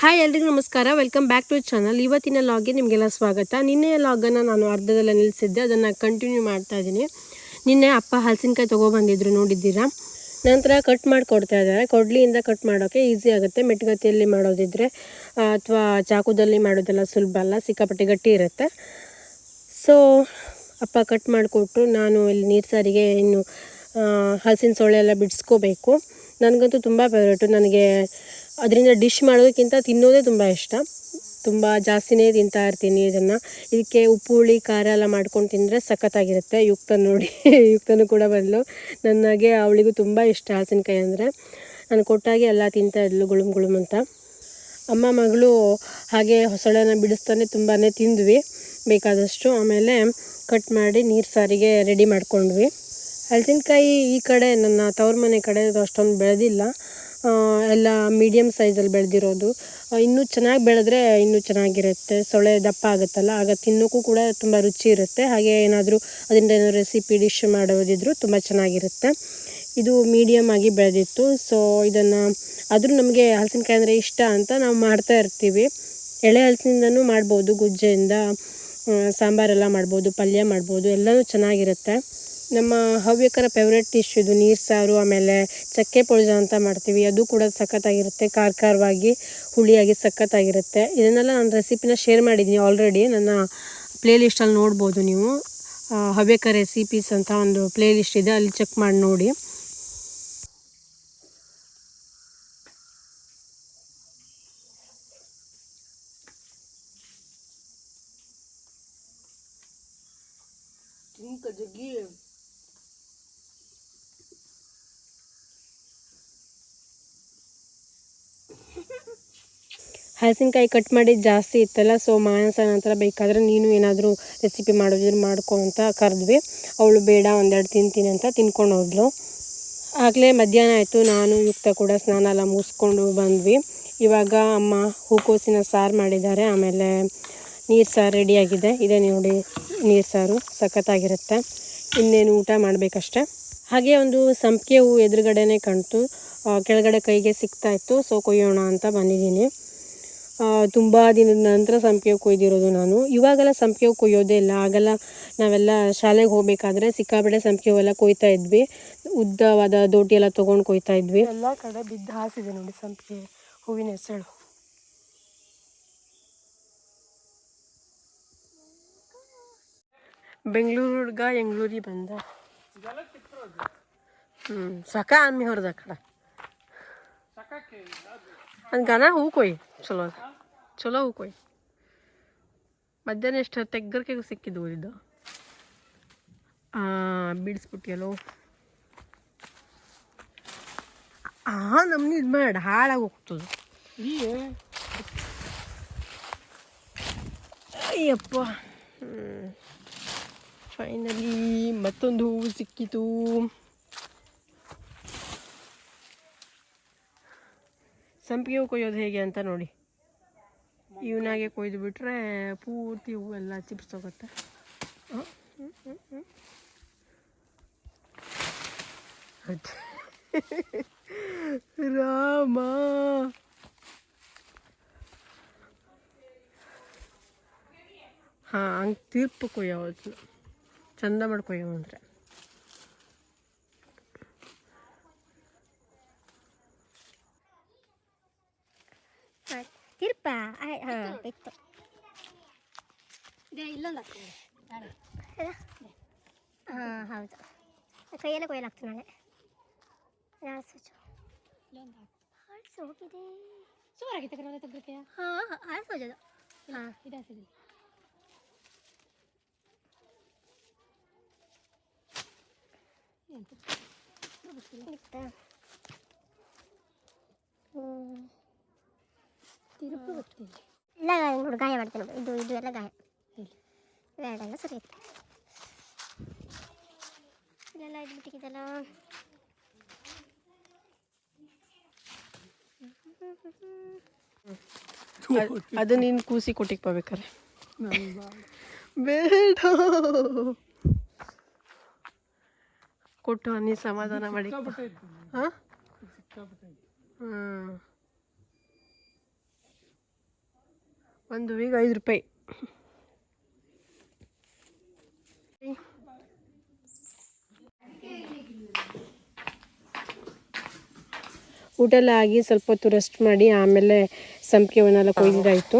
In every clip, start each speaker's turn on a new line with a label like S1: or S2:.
S1: Hi ಎಲ್ರಿಗೂ ನಮಸ್ಕಾರ. Welcome back to channel ಇವತ್ತಿನ ಲಾಗ್ಗೆ ನಿಮಗೆಲ್ಲ ಸ್ವಾಗತ. ನಿನ್ನೆಯ ಲಾಗನ್ನು ನಾನು ಅರ್ಧದಲ್ಲೇ ನಿಲ್ಲಿಸಿದ್ದೆ. ಅದನ್ನು ಕಂಟಿನ್ಯೂ ಮಾಡ್ತಾ ಇದ್ದೀನಿ ನಿನ್ನೆ ಅಪ್ಪ ಹಲಸಿನಕಾಯಿ ತೊಗೊಬಂದಿದ್ರು, ನೋಡಿದ್ದೀರಾ? ನಂತರ ಕಟ್ ಮಾಡಿ ಕೊಡ್ತಾ ಇದ್ದಾರೆ. ಕೊಡ್ಲಿಯಿಂದ ಕಟ್ ಮಾಡೋಕ್ಕೆ ಈಸಿ ಆಗುತ್ತೆ. ಮೆಟ್ಗತಿಯಲ್ಲಿ ಮಾಡೋದಿದ್ರೆ ಅಥವಾ ಚಾಕುದಲ್ಲಿ ಮಾಡೋದೆಲ್ಲ ಸುಲಭ ಅಲ್ಲ. ಸಿಕ್ಕಾಪಟ್ಟೆ ಗಟ್ಟಿ ಇರುತ್ತೆ. ಸೊ ಅಪ್ಪ ಕಟ್ ಮಾಡಿಕೊಟ್ರು ನಾನು ಇಲ್ಲಿ ನೀರು ಸಾರಿಗೆ ಇನ್ನು ಹಲಸಿನ ಸೊಳ್ಳೆ ಎಲ್ಲ ಬಿಡಿಸ್ಕೋಬೇಕು. ನನಗಂತೂ ತುಂಬ ಫೇವ್ರೇಟು ನನಗೆ ಅದರಿಂದ ಡಿಶ್ ಮಾಡೋದಕ್ಕಿಂತ ತಿನ್ನೋದೇ ತುಂಬ ಇಷ್ಟ. ತುಂಬ ಜಾಸ್ತಿನೇ ತಿಂತಾ ಇರ್ತೀನಿ ಇದನ್ನು. ಇದಕ್ಕೆ ಉಪ್ಪು, ಹುಳಿ, ಖಾರ ಎಲ್ಲ ಮಾಡ್ಕೊಂಡು ತಿಂದರೆ ಸಖತ್ತಾಗಿರುತ್ತೆ. ಯುಕ್ತ ನೋಡಿ. ಯುಕ್ತನೂ ಕೂಡ ಬಂದಳು ನನಗೆ ಅವಳಿಗೂ ತುಂಬ ಇಷ್ಟ ಹಲಸಿನಕಾಯಿ ಅಂದರೆ. ನಾನು ಕೊಟ್ಟಾಗೆ ಎಲ್ಲ ತಿಂತಾ ಇದ್ಲು ಗುಳುಮ್ ಗುಳುಮ್ ಅಂತ. ಅಮ್ಮ, ಮಗಳು ಹಾಗೆ ಹೊಸಳೆನ ಬಿಡಿಸ್ತಾನೆ ತುಂಬಾ ತಿಂದ್ವಿ. ಬೇಕಾದಷ್ಟು. ಆಮೇಲೆ ಕಟ್ ಮಾಡಿ ನೀರು ಸಾರಿಗೆ ರೆಡಿ ಮಾಡ್ಕೊಂಡ್ವಿ. ಹಲಸಿನಕಾಯಿ ಈ ಕಡೆ ನನ್ನ ತವ್ರ ಮನೆ ಕಡೆ ಅಷ್ಟೊಂದು ಬೆಳೆದಿಲ್ಲ. ಎಲ್ಲ ಮೀಡಿಯಮ್ ಸೈಜಲ್ಲಿ ಬೆಳೆದಿರೋದು. ಇನ್ನೂ ಚೆನ್ನಾಗಿ ಬೆಳೆದ್ರೆ ಇನ್ನೂ ಚೆನ್ನಾಗಿರುತ್ತೆ. ಸೊಳ್ಳೆ ದಪ್ಪ ಆಗುತ್ತಲ್ಲ, ಆಗ ತಿನ್ನೋಕ್ಕೂ ಕೂಡ ತುಂಬ ರುಚಿ ಇರುತ್ತೆ. ಹಾಗೆ ಏನಾದರೂ ಅದರಿಂದ ಏನಾದರೂ ರೆಸಿಪಿ ಡಿಶ್ ಮಾಡೋದಿದ್ರು ತುಂಬ ಚೆನ್ನಾಗಿರುತ್ತೆ. ಇದು ಮೀಡಿಯಮ್ ಆಗಿ ಬೆಳೆದಿತ್ತು. ಸೊ ಇದನ್ನು ಆದರೂ ನಮಗೆ ಹಲಸಿನಕಾಯಿ ಅಂದರೆ ಇಷ್ಟ ಅಂತ ನಾವು ಮಾಡ್ತಾ ಇರ್ತೀವಿ. ಎಳೆ ಹಲಸಿನಿಂದನೂ ಮಾಡ್ಬೋದು, ಗುಜ್ಜೆಯಿಂದ ಸಾಂಬಾರೆಲ್ಲ ಮಾಡ್ಬೋದು, ಪಲ್ಯ ಮಾಡ್ಬೋದು, ಎಲ್ಲನೂ ಚೆನ್ನಾಗಿರುತ್ತೆ. ನಮ್ಮ ಹವ್ಯಕರ ಫೇವ್ರೆಟ್ ಡಿಶ್ ಇದು ನೀರು ಸಾರು, ಆಮೇಲೆ ಚಕ್ಕೆ ಪೊಳ್ಜ ಅಂತ ಮಾಡ್ತೀವಿ. ಅದು ಕೂಡ ಸಖತ್ತಾಗಿರುತ್ತೆ ಖಾರ ಖಾರವಾಗಿ ಹುಳಿಯಾಗಿ ಸಖತ್ತಾಗಿರುತ್ತೆ. ಇದನ್ನೆಲ್ಲ ನಾನು ರೆಸಿಪಿನ ಶೇರ್ ಮಾಡಿದ್ದೀನಿ ಆಲ್ರೆಡಿ ನನ್ನ ಪ್ಲೇಲಿಸ್ಟಲ್ಲಿ ನೋಡ್ಬೋದು ನೀವು. ಹವ್ಯಕ ರೆಸಿಪೀಸ್ ಅಂತ ಒಂದು ಪ್ಲೇಲಿಸ್ಟ್ ಇದೆ, ಅಲ್ಲಿ ಚೆಕ್ ಮಾಡಿ ನೋಡಿ. ಹಲಸಿನಕಾಯಿ ಕಟ್ ಮಾಡಿ ಜಾಸ್ತಿ ಇತ್ತಲ್ಲ ಸೊ ಮಾನಸ ನಂತರ ಬೇಕಾದರೆ ನೀನು ಏನಾದರೂ ರೆಸಿಪಿ ಮಾಡೋದಿದ್ರೆ ಮಾಡ್ಕೊ ಅಂತ ಕರೆದ್ವಿ. ಅವಳು ಬೇಡ, ಒಂದೆರಡು ತಿಂತೀನಿ ಅಂತ ತಿನ್ಕೊಂಡು ಹೋದ್ಲು. ಆಗಲೇ ಮಧ್ಯಾಹ್ನ ಆಯಿತು, ನಾನು ಯುಕ್ತ ಕೂಡ ಸ್ನಾನ ಎಲ್ಲ ಮುಗಿಸ್ಕೊಂಡು ಬಂದ್ವಿ. ಇವಾಗ ಅಮ್ಮ ಹೂಕೋಸಿನ ಸಾರು ಮಾಡಿದ್ದಾರೆ, ಆಮೇಲೆ ನೀರು ಸಾರು ರೆಡಿಯಾಗಿದೆ ಇದೆ ನೋಡಿ ನೀರು ಸಾರು, ಸಖತ್ತಾಗಿರುತ್ತೆ. ಇನ್ನೇನು ಊಟ ಮಾಡಬೇಕಷ್ಟೆ? ಹಾಗೆ ಒಂದು ಸಂಪಿಗೆ ಹೂವು ಎದುರುಗಡೆನೇ ಕಣ್ತು ಕೆಳಗಡೆ ಕೈಗೆ ಸಿಗ್ತಾ ಇತ್ತು ಸೊ ಕೊಯ್ಯೋಣ ಅಂತ ಬಂದಿದ್ದೀನಿ. ತುಂಬ ದಿನದ ನಂತರ ಸಂಪಿಗೆ ಕೊಯ್ದಿರೋದು ನಾನು. ಇವಾಗೆಲ್ಲ ಸಂಪಿಗೆ ಕೊಯ್ಯೋದೇ ಇಲ್ಲ. ಆಗೆಲ್ಲ, ನಾವೆಲ್ಲ ಶಾಲೆಗೆ ಹೋಗಬೇಕಾದ್ರೆ ಸಿಕ್ಕಾಪಟ್ಟೆ ಸಂಪಿಗೆ ಎಲ್ಲ ಕೊಯ್ತಾ ಇದ್ವಿ. ಉದ್ದವಾದ ದೋಟಿ ಎಲ್ಲ ತೊಗೊಂಡು ಕೊಯ್ತಾ ಇದ್ವಿ. ಎಲ್ಲ ಕಡೆ ಬಿದ್ದು ಹಾಸಿದೆ ನೋಡಿ ಸಂಪಿಗೆ ಹೂವಿನ ಹೆಸಳು ಬೆಂಗಳೂರು ಹುಡುಗ ಬೆಂಗಳೂರಿಗೆ ಬಂದ. ಹ್ಞೂ ಸಕ ಆಮಿ ಹೊರದ ಕಡೆ ಒಂದು ಗನ ಹೂ ಕೊಯ್. ಚಲೋ ಅದ. ಚಲೋ ಹೂ ಕೊಯ್. ಮಧ್ಯಾಹ್ನ ಎಷ್ಟು ತೆಗ್ಗರ್ಕೆ ಸಿಕ್ಕಿದ್ದು ಇದು ಬಿಡಿಸ್ಬಿಟ್ಟಿಯಲ್ಲೋ. ಆ ನಮ್ನಿ ಇದು ಮಾಡ ಹಾಳಾಗಿ ಹೋಗ್ತದೆ. ಅಯ್ಯಪ್ಪ. ಫೈನಲಿ ಮತ್ತೊಂದು ಹೂವು ಸಿಕ್ಕಿತು. ಸಂಪಿಗೆ ಹೂ ಕೊಯ್ಯೋದು ಹೇಗೆ ಅಂತ ನೋಡಿ. ಇವನಾಗೆ ಕೊಯ್ದು ಬಿಟ್ರೆ ಪೂರ್ತಿ ಚಿಪ್ಸ್ ಹ, ಹ್ಮ್, ಹ್ಮ್. ಅದ್- ರಾಮ. ಹಾಂ ಹಂಗೆ ತೀರ್ಪು ಕೊಯ್ಯೋದು ಚಂದ ಮಾಡಿ ಕೊಯ್ಯೋ ಅಂದರೆ.
S2: ತಿರ್ಪ ಹಾಂ ಇತ್ತು ಇಲ್ಲೊಂದು ಹಾಂ ಹೌದು ಕೈಯಲ್ಲೇ ಕೊಯ್ಯಲಾಗ್ತದೆ ನಾಳೆ ಆಳ್ಸೋಚು ಆಳ್ಸು ಹೋಗಿದೆ
S3: ಸುಮಾರಾಗಿತ್ತು ಕರೆ ತೆಗ್ದಕ್ಕೆ
S2: ಹಾಂ ಆಳ್ಸೋಜದು ಹಾಂ
S3: ಇದು ಹಾಸಿದೆ
S2: ಇತ್ತ ಹ್ಞೂ
S3: ತಿರುಪು ಗೊತ್ತಿಲ್ಲ
S2: ಇಲ್ಲ ನೋಡು ಗಾಯ ಮಾಡ್ತೀನಿ ನೋಡು. ಇದು ಇದು ಎಲ್ಲ ಗಾಯ. ಬೇಡ ಸರಿ ಇತ್ತು. ಇದೆಲ್ಲ ಇದು
S1: ಅದು ನೀನು ಕೂಸಿ ಕೊಟ್ಟಿಗೆ ಬರ್ಬೇಕಾರೆ ಬೇಡ. ಕೊಟ್ಟು ನೀ ಸಮಾಧಾನ ಮಾಡಿ. ಹಾಂ ಹ್ಞೂ ಒಂದು ಹೂವಿಗೆ ಐದು ರೂಪಾಯಿ. ಊಟ ಎಲ್ಲ ಆಗಿ ಸ್ವಲ್ಪ ಹೊತ್ತು ರೆಸ್ಟ್ ಮಾಡಿ ಆಮೇಲೆ ಸಂಪಿಗೆವನ್ನೆಲ್ಲ ಕೊಯ್ದಿದ್ದಾಯಿತು.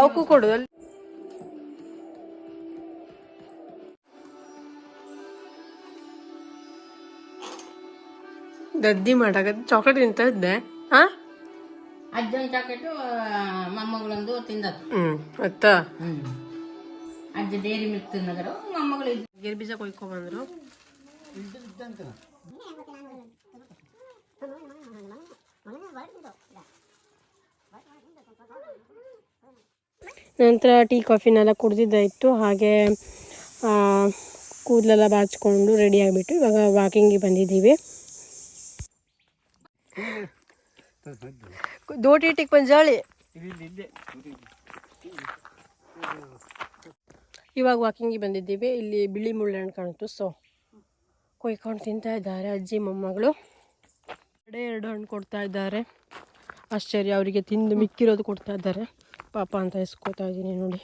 S1: ಅವಕ್ಕೂ ಕೊಡು. ಅಲ್ಲಿ. ದದ್ದಿ ಮಾಡಾಕ ಚಾಕ್ಲೇಟ್ ತಿಂತ ಇದ್ದೆ. ಹಾ
S4: ಅಜ್ಜನ ಚಾಕೆಟು ಮೊಮ್ಮಗಳೊಂದು ತಿಂದದ್ದು.
S1: ಹ್ಞೂ ಅತ್ತ
S4: ಅಜ್ಜ ಡೇರಿ ಮಿಲ್ಕ್ ತಿನ್ನದರು ಮೊಮ್ಮಗಳು
S1: ಗೇರ್ ಬೀಜ ಕೊಯ್ಕೊಬಂದ್ರು ನಂತರ ಟೀ ಕಾಫಿನೆಲ್ಲ ಕುಡ್ದಿದ್ದಾಯಿತು ಹಾಗೆ ಆ, ಕೂದಲೆಲ್ಲ ಬಾಚ್ಕೊಂಡು ರೆಡಿ ಆಗಿಬಿಟ್ಟು ಇವಾಗ ವಾಕಿಂಗಿಗೆ ಬಂದಿದ್ದೀವಿ. ದೋಟಿ ಟಿಕ್ ಪಂಜಾಳಿ ಇವಾಗ ವಾಕಿಂಗಿಗೆ ಬಂದಿದ್ದೀವಿ. ಇಲ್ಲಿ ಬಿಳಿ ಮುಳ್ಳಣ್ಣು ಕಾಣ್ತು. ಸೊ ಕೊಯ್ಕೊಂಡು ತಿಂತಾ ಇದ್ದಾರೆ ಅಜ್ಜಿ, ಮೊಮ್ಮಗಳು. ಎರಡೇ ಎರಡು ಹಣ್ಣು ಕೊಡ್ತಾ ಇದ್ದಾರೆ. ಆಶ್ಚರ್ಯ, ಅವರಿಗೆ ತಿಂದು ಮಿಕ್ಕಿರೋದು ಕೊಡ್ತಾ ಇದ್ದಾರೆ. ಪಾಪ ಅಂತ ಎಸ್ಕೋತಾ ಇದ್ದೀನಿ ನೋಡಿ.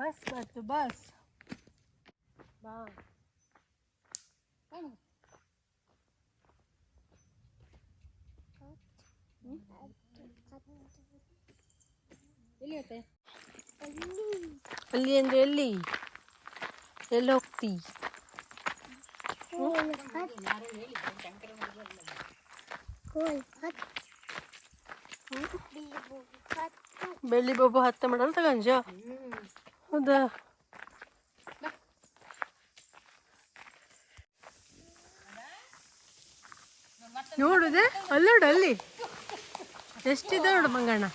S1: Bus bus. ಬಾ. ಅಲ್ಲಿ ಅಂದ್ರೆ ಎಲ್ಲಿ? ಎಲ್ಲಿ ಹೋಗ್ತಿ? ಬೆಳ್ಳಿ ಬೊಬ್ಬು ಹತ್ತ ಮಾಡಲ್ಲ ತಗಂಜ ಹೌದಾ? ನೋಡುದೆ ಅಲ್ಲೋಡು ಅಲ್ಲಿ. ಎಷ್ಟಿದೆ ನೋಡು ಮಂಗಣ್ಣ?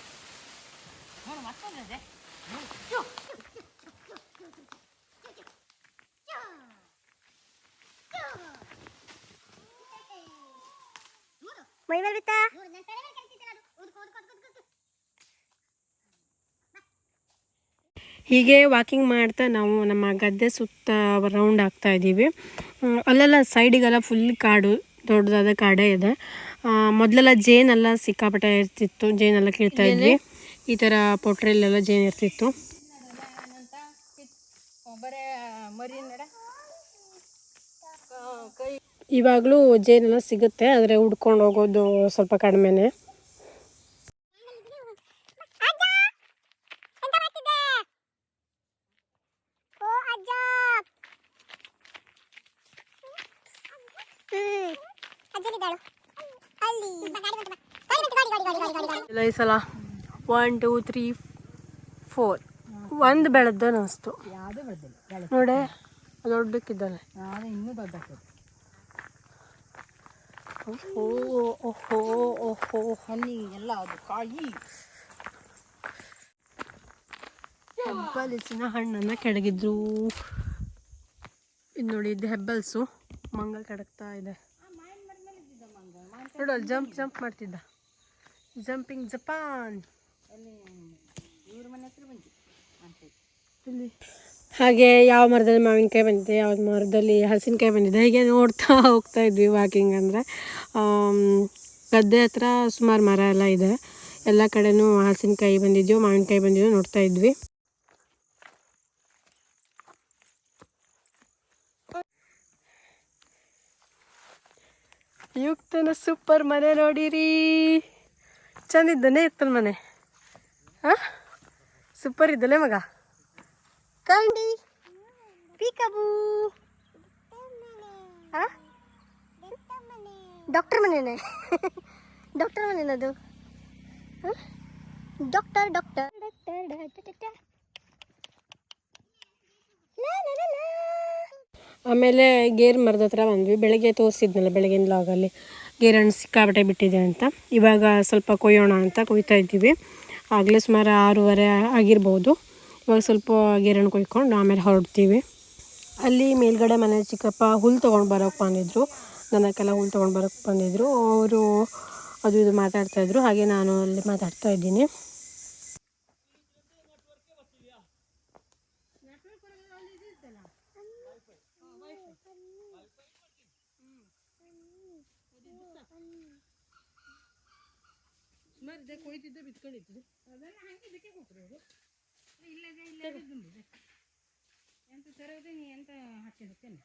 S2: ಮೈ ಮೇಲೆ ಬಿತ್ತಾ
S1: ಹೀಗೆ ವಾಕಿಂಗ್ ಮಾಡ್ತಾ ನಾವು ನಮ್ಮ ಗದ್ದೆ ಸುತ್ತ ರೌಂಡ್ ಆಗ್ತಾ ಇದ್ದೀವಿ. ಅಲ್ಲೆಲ್ಲ ಸೈಡಿಗೆಲ್ಲ ಫುಲ್ ಕಾಡು ದೊಡ್ಡದಾದ ಕಾಡೇ ಇದೆ. ಮೊದಲೆಲ್ಲ ಜೇನೆಲ್ಲ ಸಿಕ್ಕಾಪಟ್ಟೆ ಇರ್ತಿತ್ತು ಜೇನೆಲ್ಲ ಕೀಳ್ತಾ ಇದ್ವಿ. ಈ ಥರ ಪೊಟ್ರೆಲ್ಲೆಲ್ಲ ಜೇನು ಇರ್ತಿತ್ತು ಇವಾಗಲೂ ಜೇನೆಲ್ಲ ಸಿಗುತ್ತೆ ಆದರೆ ಉಡ್ಕೊಂಡು ಹೋಗೋದು ಸ್ವಲ್ಪ ಕಡಿಮೆನೆ ಈ ಸಲ ಒನ್ ಟೂ ತ್ರೀ ಫೋರ್ ಒಂದು ಬೆಳೆದ ಅನಿಸ್ತು. ನೋಡೆ ದೊಡ್ಡಕ್ಕಿದ್ದಾನೆ. ಓಹೋ ಓಹೋ ಓಹೋ.
S4: ಹಣ್ಣಿ ಎಲ್ಲ ಅದು ಕಾಯಿ.
S1: ಹೆಬ್ಬಲಿಸಿನ ಹಣ್ಣನ್ನು ಕೆಡಗಿದ್ರು. ಇದು ನೋಡಿ ಇದು ಹೆಬ್ಬಲ್ಸು. ಮಂಗ ಕೆಡಕ್ತಾ ಇದೆ. ನೋಡು ಅಲ್ಲಿ ಜಂಪ್ ಜಂಪ್ ಮಾಡ್ತಿದ್ದ. Jumping Japan. ಹಾಗೆ ಯಾವ ಮರದಲ್ಲಿ ಮಾವಿನಕಾಯಿ ಬಂದಿದೆ, ಯಾವ ಮರದಲ್ಲಿ ಹಲಸಿನಕಾಯಿ ಬಂದಿದೆ, ಹೀಗೆ ನೋಡ್ತಾ ಹೋಗ್ತಾ ಇದ್ವಿ ವಾಕಿಂಗ್ ಅಂದರೆ. ಗದ್ದೆ ಹತ್ರ ಸುಮಾರು ಮರ ಎಲ್ಲ ಇದೆ. ಎಲ್ಲ ಕಡೆನೂ ಹಲಸಿನಕಾಯಿ ಬಂದಿದ್ಯೋ, ಮಾವಿನಕಾಯಿ ಬಂದಿದ್ಯೋ ನೋಡ್ತಾ ಇದ್ವಿ. ಯುಕ್ತನ ಸೂಪರ್ ಮನೆ ನೋಡಿರಿ. ಚಂದಿದ್ದಾನೆ ಇತ್ತಲ್ ಮನೆ. ಹಾಂ? ಸೂಪರ್ ಇದ್ದಲ್ಲೇ ಮಗ.
S2: ಕಂಡಿ ಪೀಕಬೂ. ಡಾಕ್ಟರ್ ಮನೇನೆ ಡಾಕ್ಟರ್ ಮನೇನದು ಡಾಕ್ಟರ್ ಡಾಕ್ಟರ್. ಡಾಕ್ಟರ್
S1: ಆಮೇಲೆ ಗೇರ್ ಮರದ ಹತ್ರ ಬಂದ್ವಿ. ಬೆಳಗ್ಗೆ ತೋರಿಸಿದ್ನಲ್ಲ ಬೆಳಗಿನ ಲಾಗಲ್ಲಿ. ಗೇರ್ ಹಣ್ಣು ಸಿಕ್ಕಾಬಟ್ಟೆ ಬಿಟ್ಟಿದೆ ಅಂತ. ಇವಾಗ ಸ್ವಲ್ಪ ಕೊಯ್ಯೋಣ ಅಂತ ಕೊಯ್ತಾ ಇದ್ದೀವಿ. ಆಗಲೇ ಸುಮಾರು ಆರೂವರೆ ಆಗಿರ್ಬೋದು. ಇವಾಗ ಸ್ವಲ್ಪ ಗೇರ್ ಕುಯ್ಕೊಂಡು ಆಮೇಲೆ ಹೊರಡ್ತೀವಿ. ಅಲ್ಲಿ ಮೇಲ್ಗಡೆ ಮನೆ ಚಿಕ್ಕಪ್ಪ ಹುಲ್ಲು ತೊಗೊಂಡು ಬರೋಕ್ಕೆ ಬಂದಿದ್ರು. ದನಕ್ಕೆಲ್ಲ ಹುಲ್ಲು ತೊಗೊಂಡು ಬರೋಕ್ಕೆ ಬಂದಿದ್ದರು ಅವರು ಅದು ಇದು ಮಾತಾಡ್ತಾಯಿದ್ರು ಹಾಗೆ ನಾನು ಅಲ್ಲಿ ಮಾತಾಡ್ತಾ ಇದ್ದೀನಿ. ಮತ್ತೆ ಕೊಯ್ತಿದ್ದೆ ಬಿತ್ಕೊಂಡಿತ್ತು
S4: ಅದನ್ನ ಹಂಗೆ ಇದಕ್ಕೆ ಕೂತ್ರೋದು ಇಲ್ಲದೆ ಇಲ್ಲದೆ ಬಂದಿದೆ ಎಂತ ತರೋದು ನೀ ಎಂತ ಹಾಕಿಡುತ್ತೇನೆ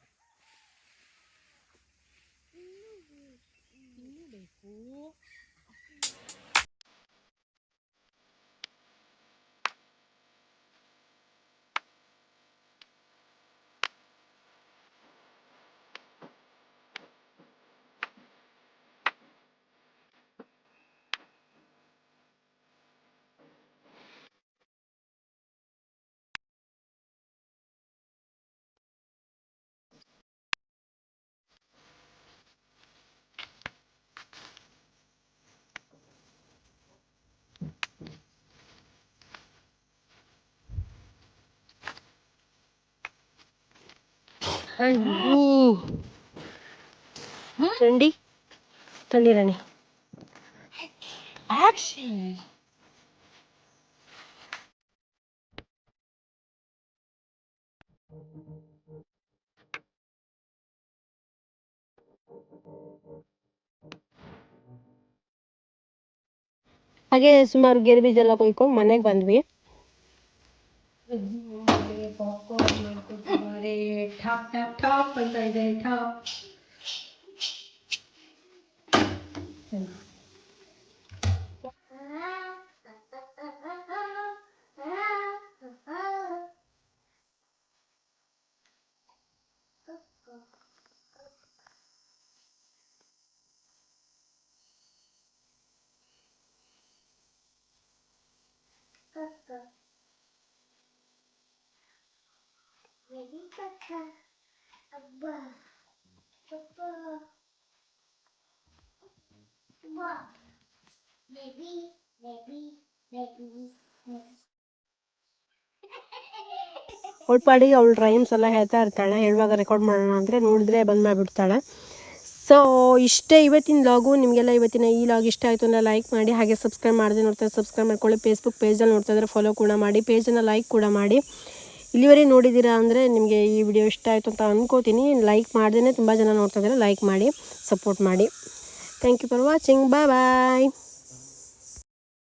S1: ಅಯ್ಯೋ. ರಂಡಿ. ತಂಡಿ ರಾಣಿ. ಹಾಗೆ ಸುಮಾರು ಗೇರು ಬೀಜ ಎಲ್ಲ ಕೊಯ್ಕೊಂಡು ಮನೆಗೆ ಬಂದ್ವಿ.
S4: ಠಾಪ್ ಠಾಪ್ ಠಾಪ್ ಅಂತ ಇದೆ ಠಾಪ್
S1: ಅವಳ ಪಾಡಿಗೆ ಅವಳು ರೈಮ್ಸ್ ಎಲ್ಲ ಹೇಳ್ತಾ ಇರ್ತಾಳೆ, ಹೇಳುವಾಗ ರೆಕಾರ್ಡ್ ಮಾಡೋಣ ಅಂದರೆ ನೋಡಿದ್ರೆ ಬಂದ್ ಮಾಡಿಬಿಡ್ತಾಳೆ. ಸೊ ಇಷ್ಟೇ ಇವತ್ತಿನ ಲಾಗು ನಿಮಗೆಲ್ಲ ಇವತ್ತಿನ ಈ ಲಾಗ್ ಇಷ್ಟ ಆಯಿತು ಅಂದರೆ ಲೈಕ್ ಮಾಡಿ, ಹಾಗೆ ಸಬ್ಸ್ಕ್ರೈಬ್ ಮಾಡ್ದೆ ನೋಡ್ತಾರೆ ಸಬ್ಸ್ಕ್ರೈಬ್ ಮಾಡ್ಕೊಳ್ಳಿ. ಫೇಸ್ಬುಕ್ ಪೇಜಲ್ಲಿ ನೋಡ್ತಾ ಇದ್ರೆ ಫಾಲೋ ಕೂಡ ಮಾಡಿ ಪೇಜನ್ನು ಲೈಕ್ ಕೂಡ ಮಾಡಿ. ಇಲ್ಲಿವರೆಗೆ ನೋಡಿದ್ದೀರಾ ಅಂದರೆ ನಿಮಗೆ ಈ ವಿಡಿಯೋ ಇಷ್ಟ ಆಯಿತು ಅಂತ ಅನ್ಕೋತೀನಿ. ಲೈಕ್ ಮಾಡ್ದೇ ತುಂಬ ಜನ ನೋಡ್ತಾ ಇದ್ದಾರೆ. ಲೈಕ್ ಮಾಡಿ ಸಪೋರ್ಟ್ ಮಾಡಿ. Thank you for watching bye bye